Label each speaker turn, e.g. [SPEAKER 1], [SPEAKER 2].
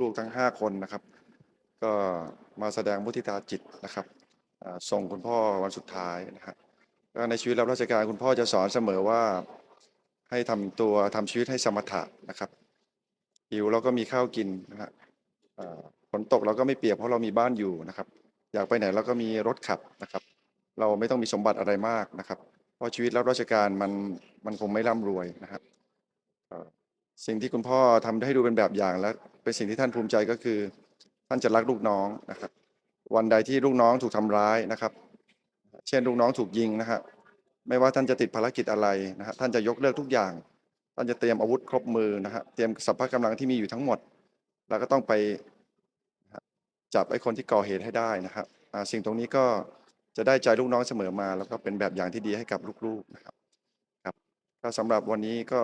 [SPEAKER 1] ลูกๆทั้ง 5 คนนะครับ ก็มาแสดงมุทิตาจิตนะครับส่งคุณพ่อวันสุดท้ายนะครับก็ในชีวิตรับราชการคุณพ่อจะสอนเสมอว่าให้ทำตัวทำชีวิตให้สมถะนะครับหิวเราก็มีข้าวกินนะฮะฝนตกเราก็ไม่เปียกเพราะเรามีบ้านอยู่นะครับ อยากไปไหนเราก็มีรถขับนะครับ เราไม่ต้องมีสมบัติอะไรมากนะครับ เพราะชีวิตรับราชการมันมันคงไม่ร่ำรวยนะครับ สิ่งที่คุณพ่อทำให้ดูเป็นแบบอย่างและเป็นสิ่งที่ท่านภูมิใจก็คือ ท่านจะรักลูกน้องนะครับ วันใดที่ลูกน้องถูกทำร้ายนะครับ เช่นลูกน้องถูกยิงนะครับไม่ว่าท่านจะติดภารกิจอะไรนะฮะท่านจะยกเลิกทุกอย่าง ท่านจะเตรียมอาวุธครบมือนะฮะเตรียมสัพพะกำลังที่มีอยู่ทั้งหมด แล้วก็ต้องไปจับไอ้คนที่ก่อเหตุให้ได้นะครับสิ่งตรงนี้ก็จะได้ใจลูกน้องเสมอมา แล้วก็เป็นแบบอย่างที่ดีให้กับลูกๆนะครับครับก็สำหรับวันนี้ก็